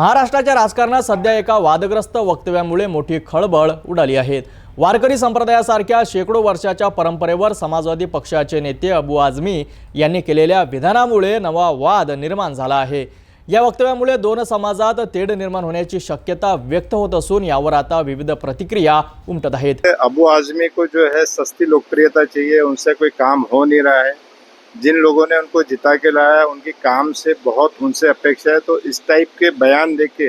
महाराष्ट्राच्या राजकारणात सध्या एका वादग्रस्त वक्तव्यामुळे मोठी खळबळ उडाली आहे. वारकरी संप्रदायासारख्या शेकडो वर्षाच्या परंपरेवर समाजवादी पक्षाचे नेते अबू आझमी यांनी केलेल्या विधानामुळे नवा वाद निर्माण झाला आहे. या वक्तव्यामुळे दोन समाजात तेढ निर्माण होण्याची शक्यता व्यक्त होत असून यावर आता विविध प्रतिक्रिया उमटत आहेत. अबू आजमी को जो है सस्ती लोकप्रियता चाहिए उनसे कोई काम हो नहीं रहा है। जिन लोगों ने उनको जिता के लाया, उनके काम से बहुत उनसे अपेक्षा है तो इस टाइप के बयान देके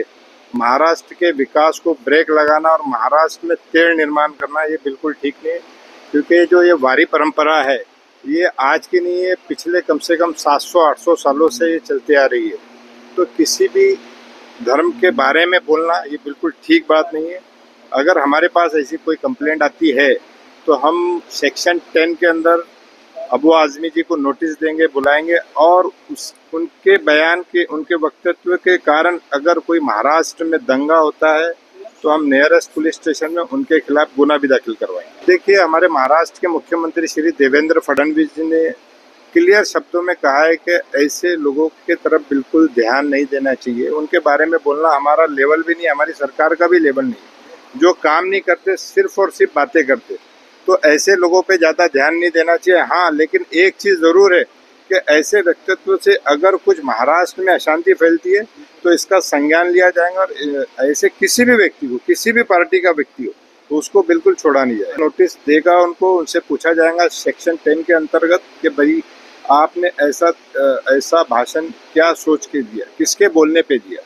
महाराष्ट्र के विकास को ब्रेक लगाना और महाराष्ट्र में तेड़ निर्माण करना, ये बिल्कुल ठीक नहीं है। क्योंकि जो ये वारी परंपरा है, ये आज की नहीं है पिछले कम से कम 700-800 सालों से ये चलती आ रही है। तो किसी भी धर्म के बारे में बोलना, ये बिल्कुल ठीक बात नहीं है। अगर हमारे पास ऐसी कोई कंप्लेंट आती है तो हम सेक्शन टेन के अंदर अबू आजमी जी को नोटिस देंगे, बुलाएँगे और उस, उनके बयान के, उनके वक्तव्य के कारण अगर कोई महाराष्ट्र में दंगा होता है तो हम नियरेस्ट पुलिस स्टेशन में उनके खिलाफ गुना भी दाखिल करवाएँगे। देखिए, हमारे महाराष्ट्र के मुख्यमंत्री श्री देवेंद्र फडणवीस जी ने क्लियर शब्दों में कहा है कि ऐसे लोगों के तरफ़ बिल्कुल ध्यान नहीं देना चाहिए। उनके बारे में बोलना हमारा लेवल भी नहीं हमारी सरकार का भी लेवल नहीं जो काम नहीं करते, सिर्फ़ और सिर्फ़ बातें करते तो ऐसे लोगों पे ज़्यादा ध्यान नहीं देना चाहिए। हाँ लेकिन एक चीज़ ज़रूर है कि ऐसे व्यक्तित्व से अगर कुछ महाराष्ट्र में अशांति फैलती है तो इसका संज्ञान लिया जाएगा और ऐसे किसी भी व्यक्ति को, किसी भी पार्टी का व्यक्ति हो तो उसको बिल्कुल छोड़ा नहीं जाएगा। नोटिस देगा उनको, उनसे पूछा जाएगा सेक्शन टेन के अंतर्गत कि भाई, आपने ऐसा ऐसा भाषण क्या सोच के दिया, किसके बोलने पे दिया?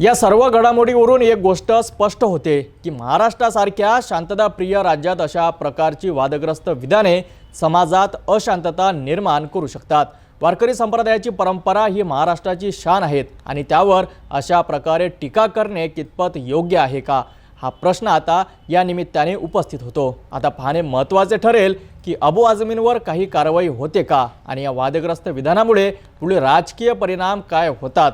या सर्व घडामोडीवरून एक गोष्ट स्पष्ट होते की महाराष्ट्रासारख्या शांतताप्रिय राज्यात अशा प्रकारची वादग्रस्त विधाने समाजात अशांतता निर्माण करू शकतात. वारकरी संप्रदायाची परंपरा ही महाराष्ट्राची शान आहेत आणि त्यावर अशा प्रकारे टीका करणे कितपत योग्य आहे का? हा प्रश्न आता या निमित्ताने उपस्थित होतो. आता पाहणे महत्त्वाचे ठरेल की अबू आझमींवर काही कारवाई होते का? आणि या वादग्रस्त विधानामुळे पुढे राजकीय परिणाम काय होतात?